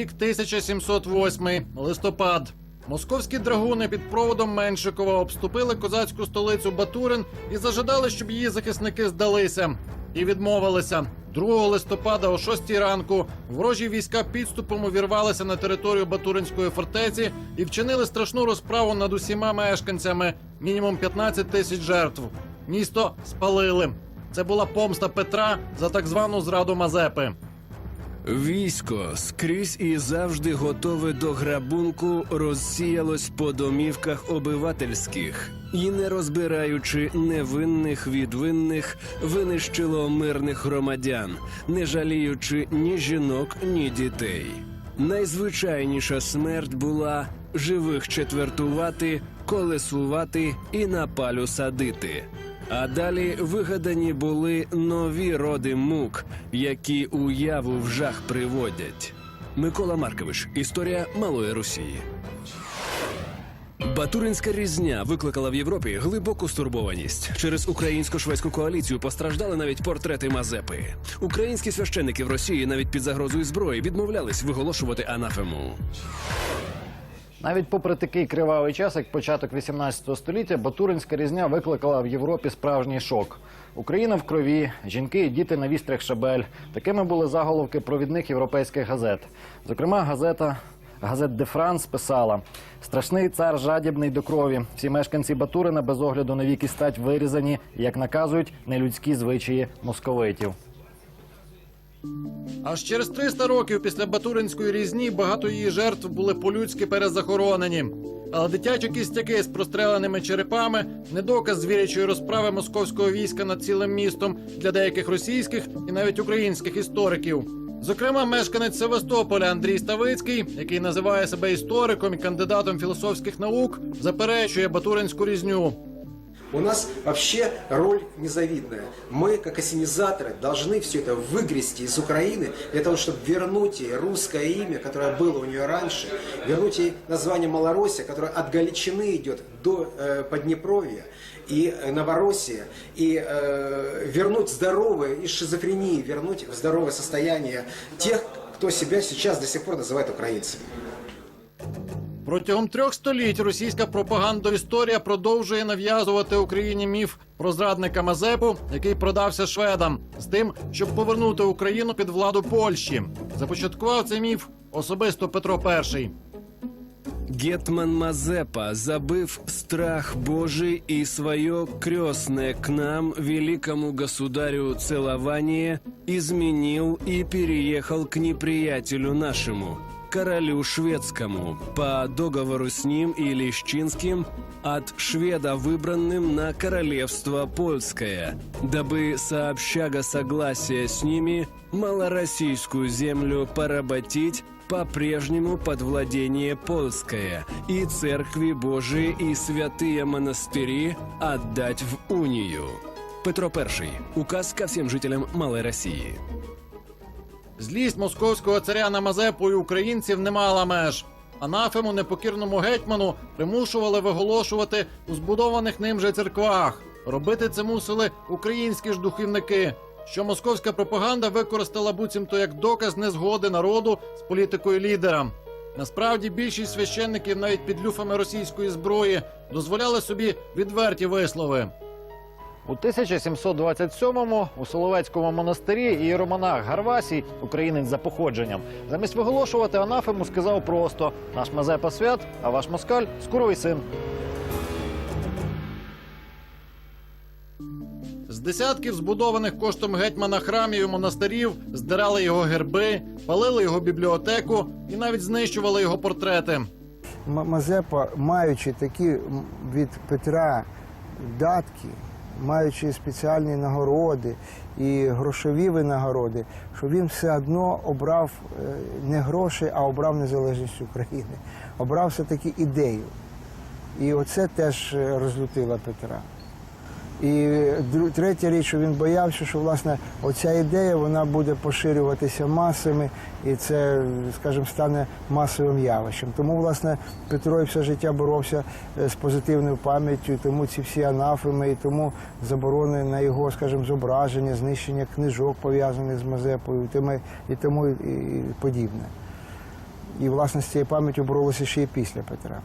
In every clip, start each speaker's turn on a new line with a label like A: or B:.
A: Рік 1708, листопад. Московські драгуни під проводом Меншикова обступили козацьку столицю Батурин і зажадали, щоб її захисники здалися. І відмовилися. 2 листопада о 6 ранку ворожі війська підступом увірвалися на територію Батуринської фортеці і вчинили страшну розправу над усіма мешканцями. Мінімум 15 тисяч жертв. Місто спалили. Це була помста Петра за так звану зраду Мазепи.
B: Військо скрізь і завжди готове до грабунку розсіялось по домівках обивательських і, не розбираючи невинних від винних, винищило мирних громадян, не жаліючи ні жінок, ні дітей. Найзвичайніша смерть була живих четвертувати, колесувати і на палю садити. А далі вигадані були нові роди мук, які уяву в жах приводять. Микола Маркович. Історія малої Росії. Батуринська різня викликала в Європі глибоку стурбованість. Через українсько-шведську коаліцію постраждали навіть портрети Мазепи. Українські священники в Росії навіть під загрозою зброї відмовлялись виголошувати анафему.
A: Навіть попри такий кривавий час, як початок 18 століття, Батуринська різня викликала в Європі справжній шок. Україна в крові, жінки і діти на вістрях шабель. Такими були заголовки провідних європейських газет. Зокрема, газета газет Де Франс писала: страшний цар жадібний до крові. Всі мешканці Батурина без огляду на вік і стать вирізані, як наказують нелюдські звичаї московитів. Аж через 300 років після Батуринської різні багато її жертв були по-людськи перезахоронені. Але дитячі кістяки з простреленими черепами не доказ звірячої розправи московського війська над цілим містом для деяких російських і навіть українських істориків. Зокрема, мешканець Севастополя Андрій Ставицький, який називає себе істориком і кандидатом філософських наук, заперечує Батуринську різню.
C: У нас вообще роль незавидная. Мы, как ассенизаторы, должны все это выгрести из Украины для того, чтобы вернуть ей русское имя, которое было у нее раньше, вернуть ей название Малороссия, которое от Галичины идет до э, Поднепровья и э, Новороссия, и э, вернуть здоровое из шизофрении, вернуть в здоровое состояние тех, кто себя сейчас до сих пор называет украинцами.
A: Протягом трьох століть російська пропагандоісторія продовжує нав'язувати Україні міф про зрадника Мазепу, який продався шведам, з тим, щоб повернути Україну під владу Польщі. Започаткував цей міф особисто Петро І.
B: Гетман Мазепа забыв страх Божий и свое крестное к нам, великому государю, целование, изменил и переехал к неприятелю нашему, королю шведскому, по договору с ним и Лещинским, от шведа выбранным на королевство польское, дабы сообщага согласия с ними малороссийскую землю поработить по-прежнему под владение польское и церкви Божии и святые монастыри отдать в унию. Петро I. Указ ко всем жителям Малой России.
A: Злість московського царя на Мазепу і українців не мала меж. Анафему непокірному гетьману примушували виголошувати у збудованих ним же церквах. Робити це мусили українські ж духовники, що московська пропаганда використала буцімто як доказ незгоди народу з політикою лідера. Насправді більшість священників навіть під люфами російської зброї дозволяли собі відверті вислови. У 1727-му у Соловецькому монастирі ієромонах Гарвасій, українець за походженням, замість виголошувати анафему, сказав просто: наш Мазепа свят, а ваш москаль скоровий син. З десятків збудованих коштом гетьмана храмів і монастирів здирали його герби, палили його бібліотеку і навіть знищували його портрети.
D: Мазепа, маючи такі від Петра датки, маючи спеціальні нагороди і грошові винагороди, що він все одно обрав е, не гроші, а обрав незалежність України. Обрав все-таки ідею. І оце теж е, розлютило Петра. І третя річ, що він боявся, що власне оця ідея вона буде поширюватися масами, і це, скажімо, стане масовим явищем. Тому, власне, Петро і все життя боровся е, з позитивною пам'яттю, тому ці всі анафеми, і тому заборони на його, скажімо, зображення, знищення книжок пов'язаних з Мазепою, і тому, і подібне. і власне з цією пам'яттю боролися ще й після Петра.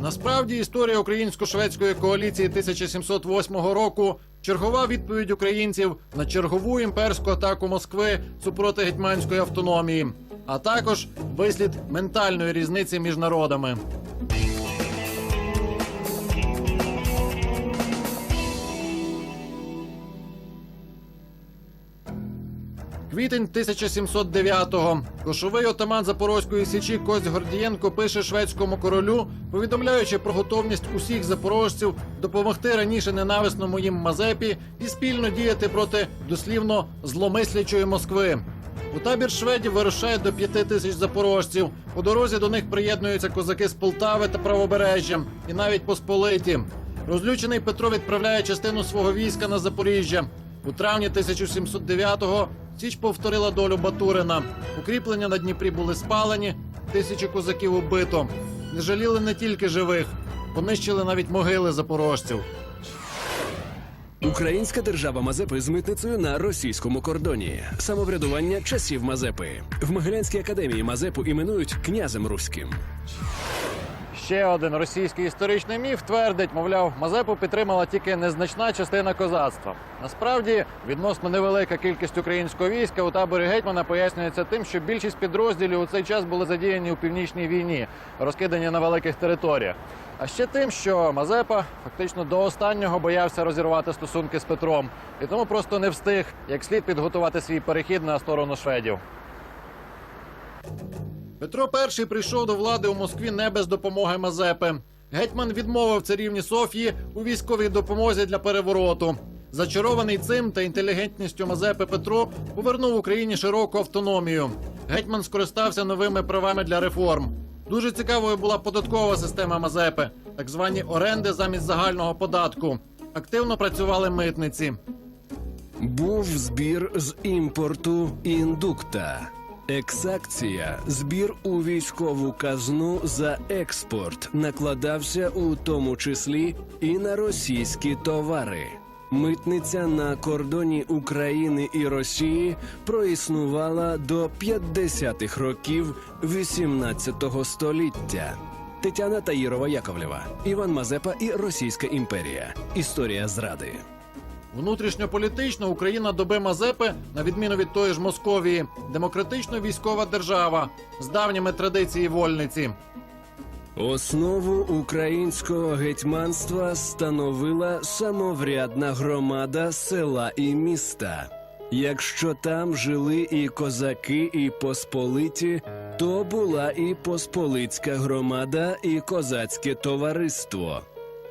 A: Насправді історія українсько-шведської коаліції 1708 року чергова відповідь українців на чергову імперську атаку Москви супроти гетьманської автономії, а також вислід ментальної різниці між народами. Квітень 1709-го. Кошовий отаман Запорозької січі Кость Гордієнко пише шведському королю, повідомляючи про готовність усіх запорожців допомогти раніше ненависному їм Мазепі і спільно діяти проти дослівно зломислячої Москви. У табір шведів вирушає до п'яти тисяч запорожців. По дорозі до них приєднуються козаки з Полтави та правобережжя, і навіть посполиті. Розлючений Петро відправляє частину свого війська на Запоріжжя. У травні 1709-го Січ повторила долю Батурина. Укріплення на Дніпрі були спалені, тисячі козаків убито. Не жаліли не тільки живих, понищили навіть могили запорожців.
B: Українська держава Мазепи з митницею на російському кордоні. Самоврядування часів Мазепи. В Могилянській академії Мазепу іменують князем руським.
A: Ще один російський історичний міф твердить, мовляв, Мазепу підтримала тільки незначна частина козацтва. Насправді, відносно невелика кількість українського війська у таборі гетьмана пояснюється тим, що більшість підрозділів у цей час були задіяні у північній війні, розкидані на великих територіях. А ще тим, що Мазепа фактично до останнього боявся розірвати стосунки з Петром, і тому просто не встиг як слід підготувати свій перехід на сторону шведів. Петро І прийшов до влади у Москві не без допомоги Мазепи. Гетьман відмовив царівні Софії у військовій допомозі для перевороту. Зачарований цим та інтелігентністю Мазепи Петро повернув Україні широку автономію. Гетьман скористався новими правами для реформ. Дуже цікавою була податкова система Мазепи, так звані оренди замість загального податку. Активно працювали митниці.
B: Був збір з імпорту індукта. Ексакція збір у військову казну за експорт накладався у тому числі і на російські товари. Митниця на кордоні України і Росії проіснувала до 50-х років 18-го століття. Тетяна Таїрова Яковлєва, Іван Мазепа і Російська імперія. Історія зради.
A: Внутрішньополітично Україна доби Мазепи, на відміну від тої ж Московії, демократично військова держава з давніми традиції вольниці.
B: Основу українського гетьманства становила самоврядна громада села і міста. Якщо там жили і козаки, і посполиті, то була і посполицька громада, і козацьке товариство.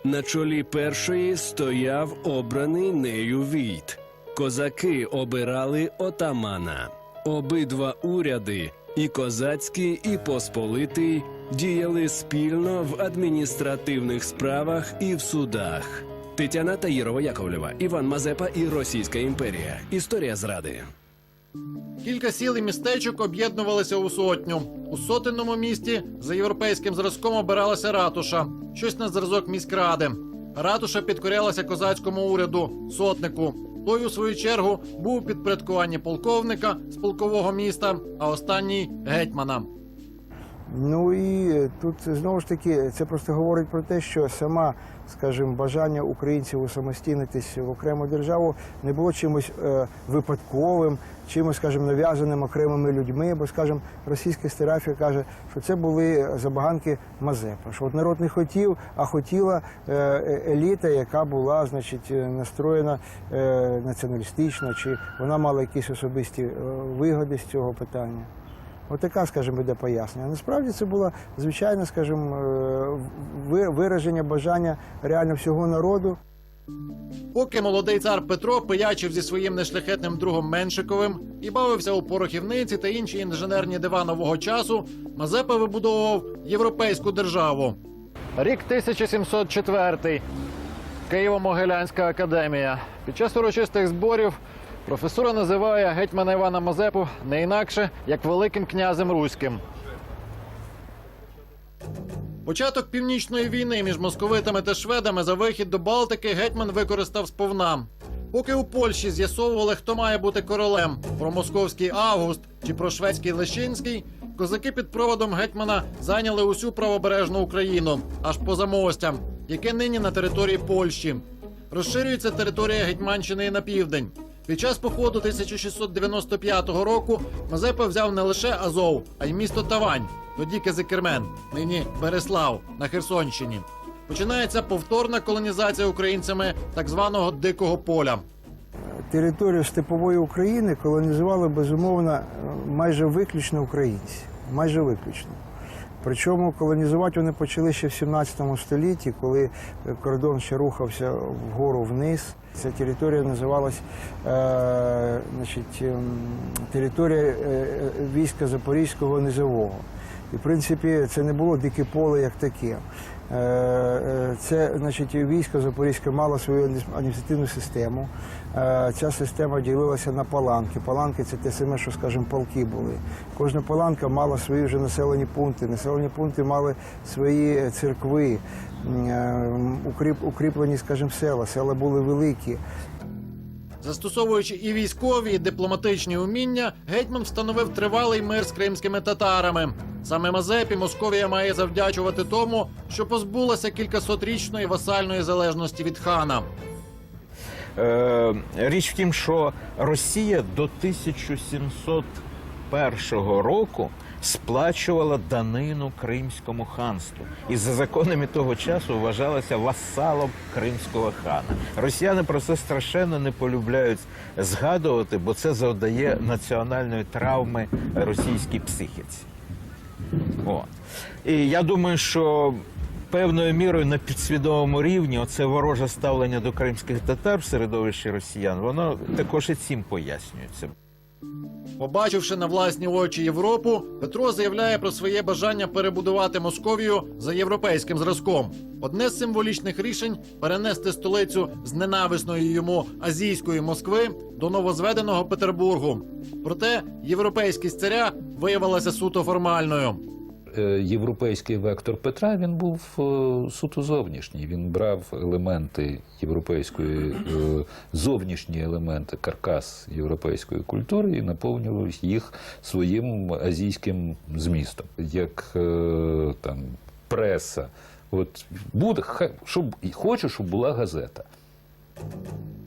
B: На чолі першої стояв обраний нею війт. Козаки обирали отамана. Обидва уряди, і козацький, і посполитий, діяли спільно в адміністративних справах і в судах. Тетяна Таїрова Яковлєва, Іван Мазепа і Російська імперія. Історія зради.
A: Кілька сіл і містечок об'єднувалися у сотню. У сотенному місті за європейським зразком обиралася ратуша, щось на зразок міськради. Ратуша підкорялася козацькому уряду, сотнику. Той, у свою чергу, був у підпорядкуванні полковника з полкового міста, а останній гетьмана.
D: Ну і тут знову ж таки це просто говорить про те, що сама, скажімо, бажання українців усамостійнитись в окрему державу не було чимось е, випадковим, чимось, скажімо, нав'язаним окремими людьми. Бо, скажімо, російська історіографія каже, що це були забаганки Мазепа. Що от народ не хотів, а хотіла е, е, еліта, яка була, значить, е, настроєна націоналістично, чи вона мала якісь особисті вигоди з цього питання. Отака, скажімо, буде пояснення. Насправді це було звичайне, скажімо, ви- вираження бажання реально всього народу.
A: Поки молодий цар Петро пиячив зі своїм нешляхетним другом Меншиковим і бавився у порохівниці та інші інженерні дива нового часу, Мазепа вибудовував європейську державу. Рік 1704. Києво-Могилянська академія. Під час урочистих зборів професура називає гетьмана Івана Мазепу не інакше як великим князем руським. Початок північної війни між московитами та шведами за вихід до Балтики гетьман використав сповна. Поки у Польщі з'ясовували, хто має бути королем про московський Август чи про шведський Лещинський, козаки під проводом гетьмана зайняли усю правобережну Україну аж поза мостям, яке нині на території Польщі. Розширюється територія Гетьманщини і на південь. Під час походу 1695 року Мазепа взяв не лише Азов, а й місто Тавань, тоді Кезикермен, нині Береслав на Херсонщині. Починається повторна колонізація українцями так званого дикого поля.
D: Територію степової України колонізували безумовно майже виключно українці. Майже виключно. Причому колонізувати вони почали ще в 17 столітті, коли кордон ще рухався вгору вниз. Ця територія називалась е, значить, ем, територія е, е, війська Запорізького низового. І, в принципі, це не було дике поле як таке. Е, е, Це, значить, військо Запорізьке мало свою адміністративну систему. Е, Ця система ділилася на паланки. Паланки це те саме, що, скажімо, полки були. Кожна паланка мала свої вже населені пункти. Населені пункти мали свої церкви, укріплені, скажімо, села. Села були великі.
A: Застосовуючи і військові, і дипломатичні уміння, гетьман встановив тривалий мир з кримськими татарами. Саме Мазепі Московія має завдячувати тому, що позбулася кількасотрічної васальної залежності від хана.
E: Е, річ в тім, що Росія до 1701 року сплачувала данину Кримському ханству і за законами того часу вважалася васалом кримського хана. Росіяни про це страшенно не полюбляють згадувати, бо це завдає національної травми російській психіці. От. І я думаю, що певною мірою на підсвідомому рівні оце вороже ставлення до кримських татар в середовищі росіян, воно також і цим пояснюється.
A: Побачивши на власні очі Європу, Петро заявляє про своє бажання перебудувати Московію за європейським зразком. Одне з символічних рішень перенести столицю з ненависної йому азійської Москви до новозведеного Петербургу. Проте європейськість царя виявилася суто формальною.
F: Е, європейський вектор Петра він був е, суто зовнішній. Він брав елементи європейської, е, зовнішні елементи, каркас європейської культури і наповнював їх своїм азійським змістом, як там преса. От буде щоб хочу, щоб була газета.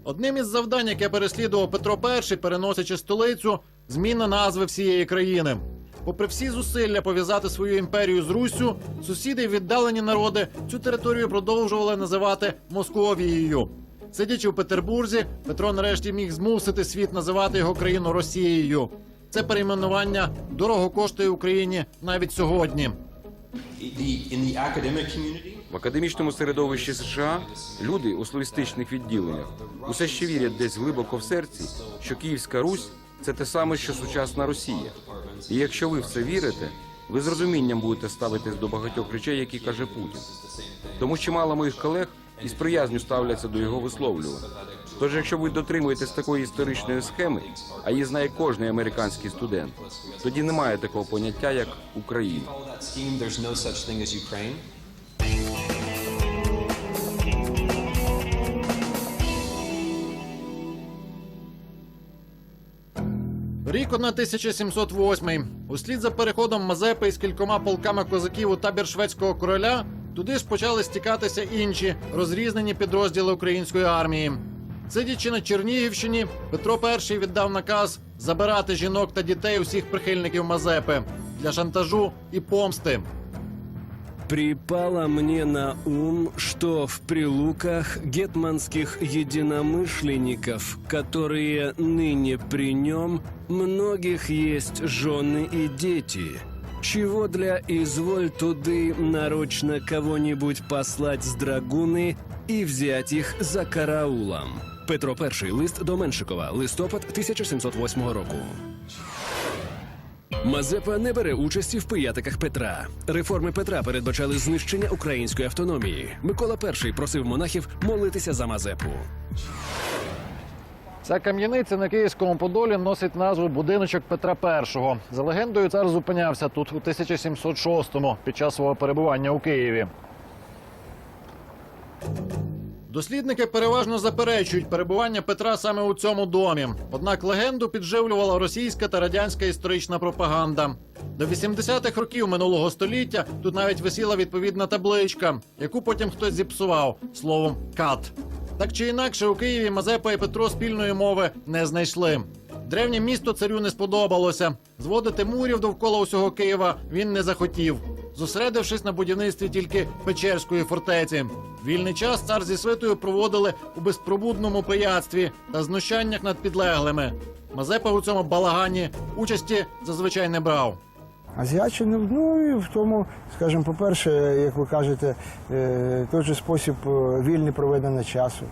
A: Одним із завдань, яке переслідував Петро І, переносячи столицю, зміна назви всієї країни. Попри всі зусилля пов'язати свою імперію з Руссю, сусіди й віддалені народи цю територію продовжували називати Московією. Сидячи в Петербурзі, Петро нарешті міг змусити світ називати його країну Росією. Це перейменування дорого коштує Україні навіть сьогодні.
G: В академічному середовищі США люди у словістичних відділеннях усе ще вірять десь глибоко в серці, що Київська Русь це те саме, що сучасна Росія. І якщо ви в це вірите, ви з розумінням будете ставитись до багатьох речей, які каже Путін. Тому чимало моїх колег із приязню ставляться до його висловлювань. Тож, якщо ви дотримуєтесь такої історичної схеми, а її знає кожний американський студент, тоді немає такого поняття, як Україна.
A: Рік 1708. Услід за переходом Мазепи із кількома полками козаків у табір шведського короля, туди ж почали стікатися інші розрізнені підрозділи української армії. Сидячи на Чернігівщині, Петро І віддав наказ забирати жінок та дітей усіх прихильників Мазепи для шантажу і помсти.
B: Припало мне на ум, что в прилуках гетманских единомышленников, которые ныне при нем, многих есть жены и дети. Чего для изволь туды нарочно кого-нибудь послать с драгуны и взять их за караулом. Петро І. Лист до Меншикова. Листопад 1708 року. Мазепа не бере участі в пиятиках Петра. Реформи Петра передбачали знищення української автономії. Микола І просив монахів молитися за Мазепу.
A: Ця кам'яниця на Київському Подолі носить назву будиночок Петра І. За легендою, цар зупинявся тут у 1706-му під час свого перебування у Києві. Дослідники переважно заперечують перебування Петра саме у цьому домі. Однак легенду підживлювала російська та радянська історична пропаганда. До 80-х років минулого століття тут навіть висіла відповідна табличка, яку потім хтось зіпсував словом кат. Так чи інакше, у Києві Мазепа і Петро спільної мови не знайшли. Древнє місто царю не сподобалося. Зводити мурів довкола усього Києва він не захотів, зосередившись на будівництві тільки Печерської фортеці. Вільний час цар зі свитою проводили у безпробудному пияцтві та знущаннях над підлеглими. Мазепа у цьому балагані участі зазвичай не брав.
D: Азіатчини, ну в тому, скажімо, по-перше, як ви кажете, е, той же спосіб е, вільне проведення часу.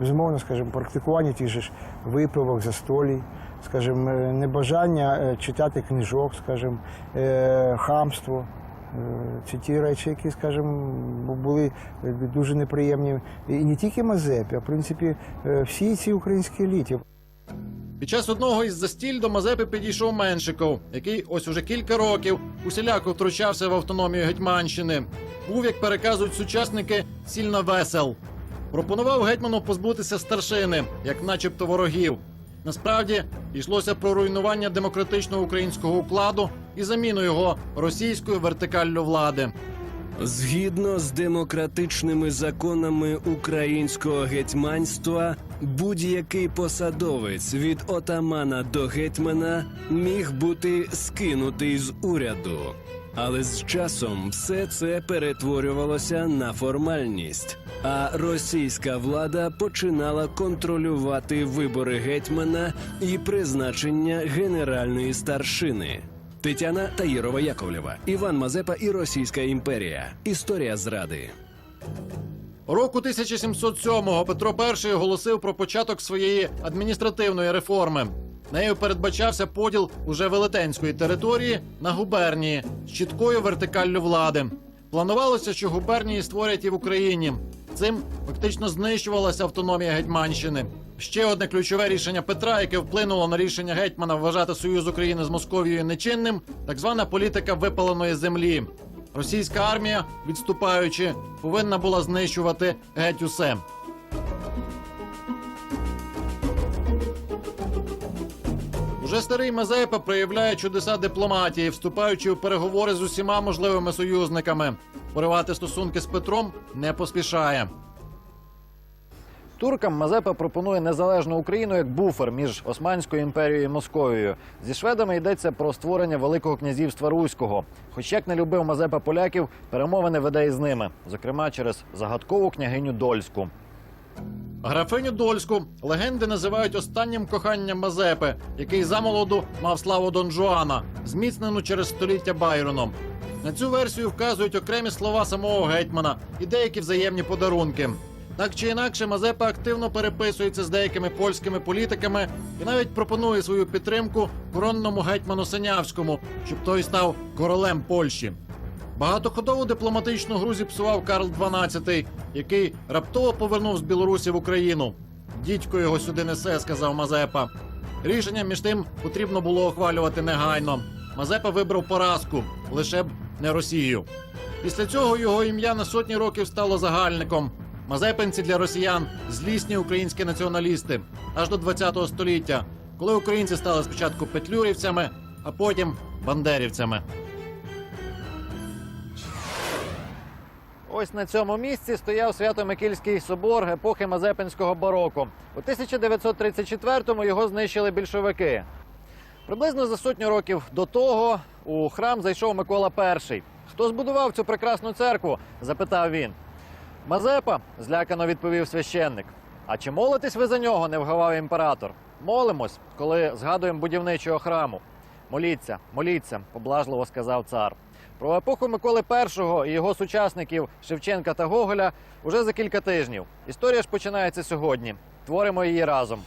D: Безумовно, скажімо, практикування тих же ж випивок, застолій, скажімо, е, небажання читати книжок, скажімо, хамство. Це ті речі, які, скажімо, були е, дуже неприємні. І не тільки Мазепі, а в принципі е, всій цій українській еліті.
A: Під час одного із застіль до Мазепи підійшов Меншиков, який ось уже кілька років усіляко втручався в автономію Гетьманщини. Був, як переказують сучасники, сильно весел. Пропонував гетьману позбутися старшини, як начебто ворогів. Насправді йшлося про руйнування демократичного українського укладу і заміну його російською вертикаллю влади.
B: Згідно з демократичними законами українського гетьманства, будь-який посадовець від отамана до гетьмана міг бути скинутий з уряду. Але з часом все це перетворювалося на формальність. А російська влада починала контролювати вибори гетьмана і призначення генеральної старшини. Тетяна Таїрова Яковлєва, Іван Мазепа і Російська імперія. Історія зради.
A: Року 1707-го Петро І оголосив про початок своєї адміністративної реформи. Нею передбачався поділ уже велетенської території на губернії з чіткою вертикаллю влади. Планувалося, що губернії створять і в Україні. Цим фактично знищувалася автономія Гетьманщини. Ще одне ключове рішення Петра, яке вплинуло на рішення гетьмана вважати союз України з Московією нечинним, так звана політика випаленої землі. Російська армія, відступаючи, повинна була знищувати геть усе. Уже старий Мазепа проявляє чудеса дипломатії, вступаючи у переговори з усіма можливими союзниками. Поривати стосунки з Петром не поспішає. Туркам Мазепа пропонує незалежну Україну як буфер між Османською імперією і Московією. Зі шведами йдеться про створення Великого князівства Руського. Хоч як не любив Мазепа поляків, перемовини веде із ними, зокрема через загадкову княгиню Дольську. Графиню Дольську легенди називають останнім коханням Мазепи, який замолоду мав славу Дон Жуана, зміцнену через століття Байроном. На цю версію вказують окремі слова самого гетьмана і деякі взаємні подарунки. Так чи інакше, Мазепа активно переписується з деякими польськими політиками і навіть пропонує свою підтримку коронному гетьману Синявському, щоб той став королем Польщі. Багатоходову дипломатичну гру зіпсував Карл XII, який раптово повернув з Білорусі в Україну. Дідько його сюди несе, сказав Мазепа. Рішення між тим потрібно було ухвалювати негайно. Мазепа вибрав поразку, лише б не Росію. Після цього його ім'я на сотні років стало загальником. Мазепинці для росіян злісні українські націоналісти аж до ХХ століття, коли українці стали спочатку петлюрівцями, а потім бандерівцями. Ось на цьому місці стояв Свято-Микільський собор епохи Мазепинського бароко. У 1934-му його знищили більшовики. Приблизно за сотню років до того у храм зайшов Микола І. Хто збудував цю прекрасну церкву? запитав він. Мазепа, злякано відповів священник. А чи молитесь ви за нього? не вгавав імператор. Молимось, коли згадуємо будівничого храму. Моліться, моліться, поблажливо сказав цар. Про епоху Миколи І і його сучасників Шевченка та Гоголя уже за кілька тижнів. Історія ж починається сьогодні. Творимо її разом.